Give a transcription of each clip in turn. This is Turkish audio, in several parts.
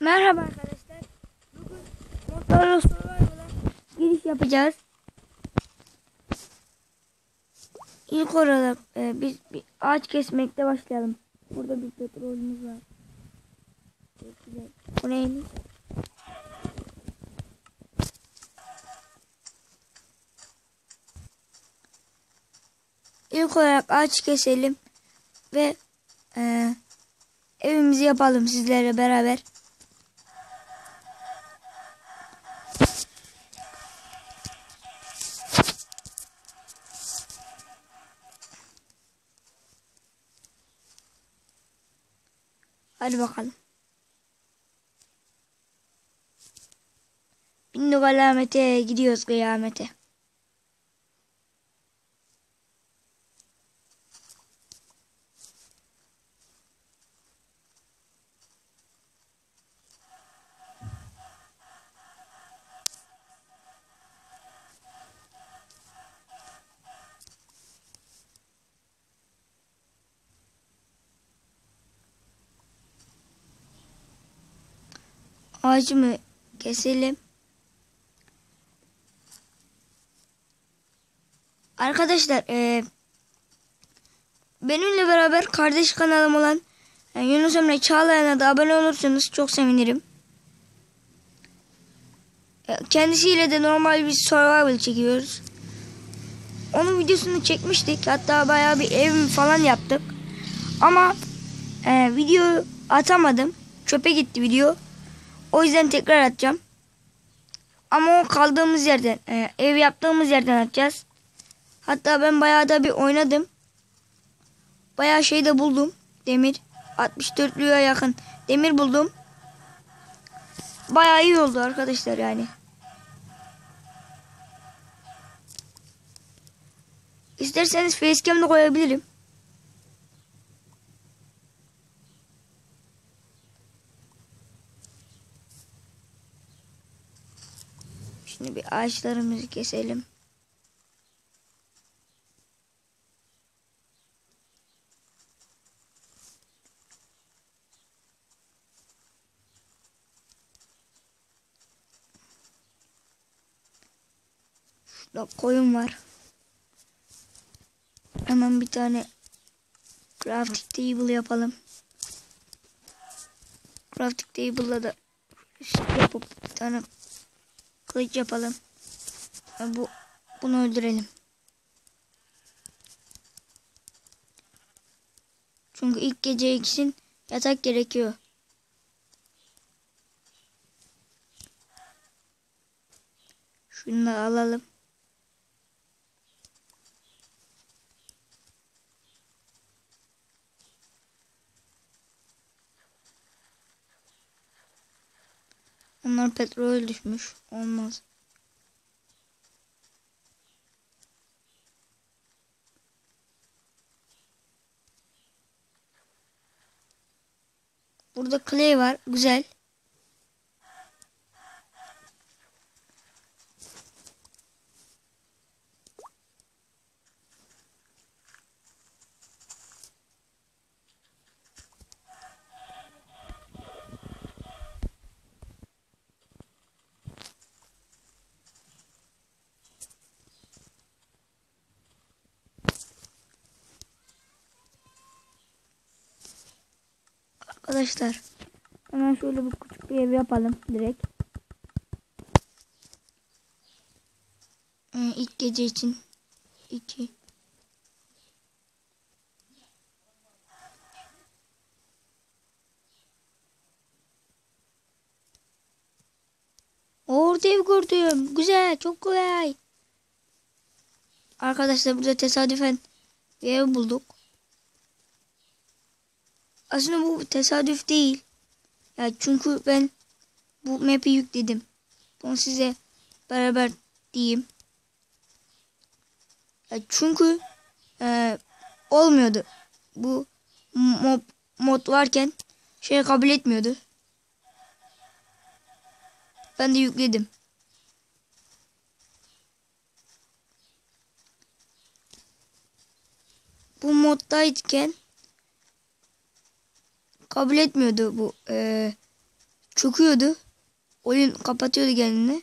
Merhaba arkadaşlar. Bugün Motorla Survival'a giriş yapacağız. İlk olarak e, biz bir ağaç kesmekte başlayalım. Burada bir petrolümüz var. Bu neymiş? İlk olarak ağaç keselim ve e, evimizi yapalım sizlerle beraber. Hadi bakalım. Bindik alamete gidiyoruz kıyamete. Ağacımı keselim. Arkadaşlar e, benimle beraber kardeş kanalım olan e, Yunus Emre Çağlayan'a da abone olursanız çok sevinirim. E, kendisiyle de normal bir survival çekiyoruz. Onun videosunu çekmiştik. Hatta bayağı bir ev falan yaptık. Ama e, video atamadım. Çöpe gitti video. O yüzden tekrar atacağım. Ama o kaldığımız yerden, e, ev yaptığımız yerden atacağız. Hatta ben bayağı da bir oynadım. Bayağı şey de buldum. Demir. 64'lüye yakın demir buldum. Bayağı iyi oldu arkadaşlar yani. İsterseniz facecam koyabilirim. Şimdi bir ağaçlarımızı keselim. Şurada koyun var. Hemen bir tane crafting table yapalım. Crafting table'la da yapıp bir tane kılıç yapalım. Bu bunu öldürelim. Çünkü ilk gece için yatak gerekiyor. Şunu da alalım. Onlar petrol düşmüş. Olmaz. Burada clay var. Güzel. Arkadaşlar hemen şöyle bir küçük bir ev yapalım direkt. Ee, ilk gece için iki. Orada ev gördüm. Güzel, çok kolay. Arkadaşlar burada tesadüfen bir ev bulduk. Aslında bu tesadüf değil. Ya çünkü ben bu map'i yükledim. Bunu size beraber diyeyim. Ya çünkü e, olmuyordu. Bu mod, mod varken şey kabul etmiyordu. Ben de yükledim. Bu moddayken kabul etmiyordu bu. Ee, çöküyordu. Oyun kapatıyordu kendini.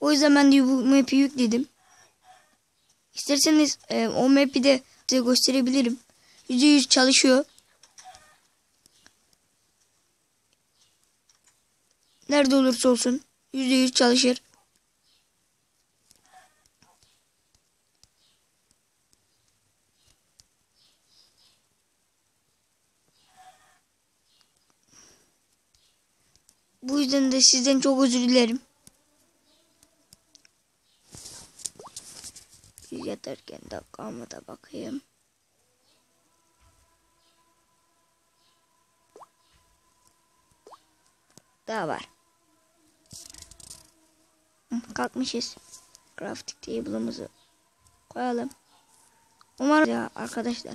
O yüzden ben de bu map'i yükledim. İsterseniz e, o map'i de size gösterebilirim. %100 çalışıyor. Nerede olursa olsun %100 çalışır. Bu yüzden de sizden çok özür dilerim. Yatarken dakikamı da bakayım. Daha var. Kalkmışız. Crafting table'ımızı koyalım. Umarım ya arkadaşlar.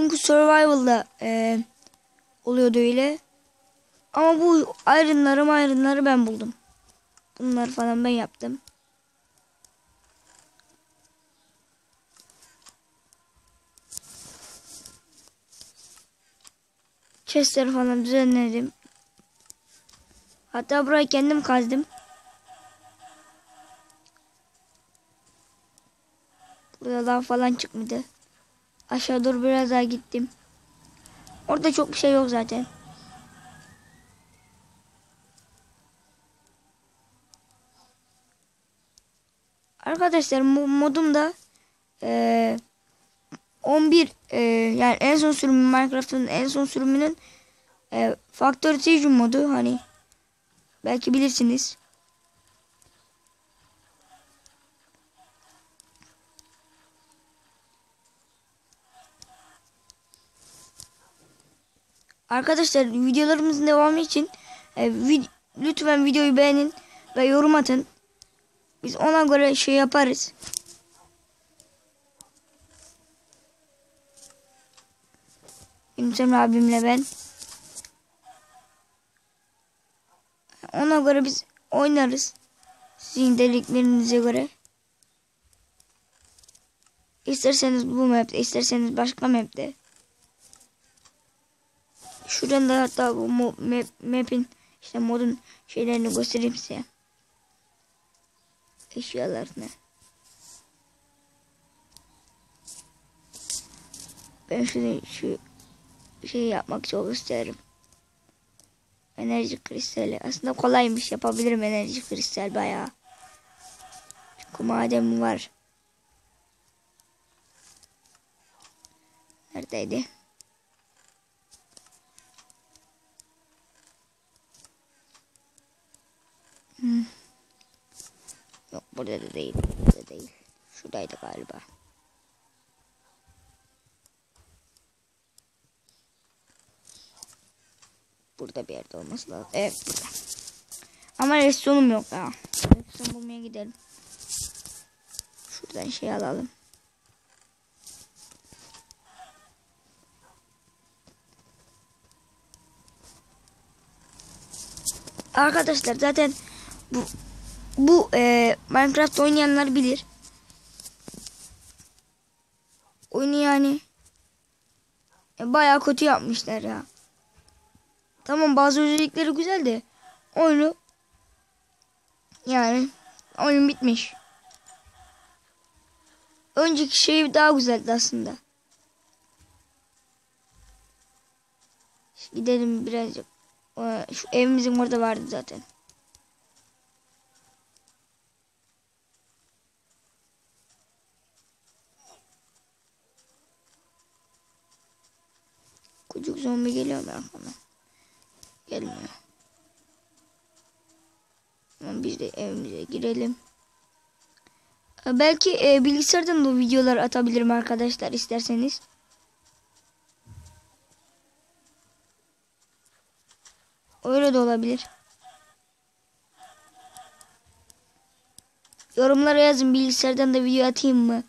Çünkü survival'da e, oluyordu öyle. Ama bu ayrınları ayrınları ben buldum. Bunları falan ben yaptım. Chestleri falan düzenledim. Hatta burayı kendim kazdım. Burada falan çıkmadı. Aşağı doğru biraz daha gittim. Orada çok bir şey yok zaten. Arkadaşlar modumda eee 11 eee, yani en son sürümü Minecraft'ın en son sürümünün eee Factory modu hani belki bilirsiniz. Arkadaşlar videolarımızın devamı için e, vid- lütfen videoyu beğenin ve yorum atın. Biz ona göre şey yaparız. Benim abimle ben. Ona göre biz oynarız. Sizin deliklerinize göre. İsterseniz bu map'te, isterseniz başka map'te. Şuradan da hatta bu map, map'in işte modun şeylerini göstereyim size. Eşyalarını. Ben şunu şu şey yapmak çok isterim. Enerji kristali. Aslında kolaymış yapabilirim enerji kristal bayağı. Çünkü madem var. Neredeydi? Burada da değil. Burada değil. Şuradaydı galiba. Burada bir yerde olması lazım. Evet burada. Ama restonum yok ya. Reston bulmaya gidelim. Şuradan şey alalım. Arkadaşlar zaten bu bu e, Minecraft oynayanlar bilir. Oyunu yani e, bayağı kötü yapmışlar ya. Tamam bazı özellikleri güzel de oyunu yani oyun bitmiş. Önceki şey daha güzeldi aslında. Gidelim birazcık. Ee, Şu evimizin orada vardı zaten. Kucuk zombi geliyor mu arkamdan? Gelmiyor. Ama biz de evimize girelim. Ee, Belki e, bilgisayardan da videolar atabilirim arkadaşlar isterseniz. Öyle de olabilir. Yorumlara yazın bilgisayardan da video atayım mı?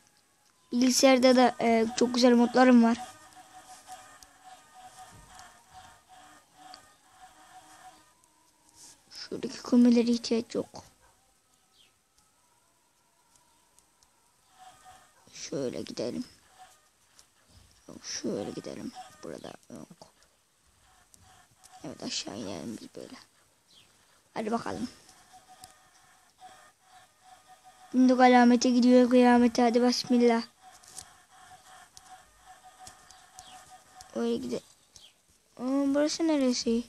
Bilgisayarda da e, çok güzel modlarım var. Komilere ihtiyaç yok. Şöyle gidelim. Şöyle gidelim. Burada yok. Evet aşağı inelim biz böyle. Hadi bakalım. Şimdi alamete gidiyor kıyamete hadi bismillah. Öyle gide. Aa, burası neresi?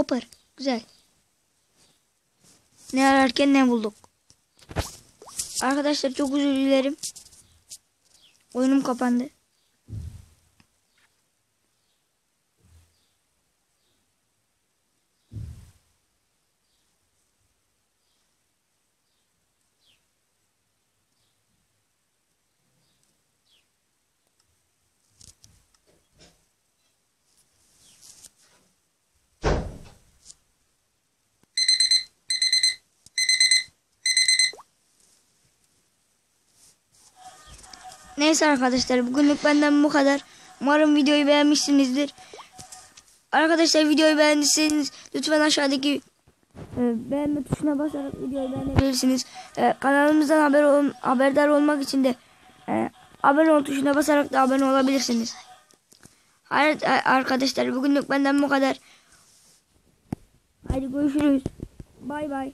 Kopar. Güzel. Ne ararken ne bulduk. Arkadaşlar çok özür dilerim. Oyunum kapandı. Neyse arkadaşlar bugünlük benden bu kadar. Umarım videoyu beğenmişsinizdir. Arkadaşlar videoyu beğendiyseniz lütfen aşağıdaki e, beğenme tuşuna basarak videoyu beğenebilirsiniz. E, kanalımızdan haber ol, haberdar olmak için de e, abone ol tuşuna basarak da abone olabilirsiniz. Hayır arkadaşlar bugünlük benden bu kadar. Hadi görüşürüz. Bay bay.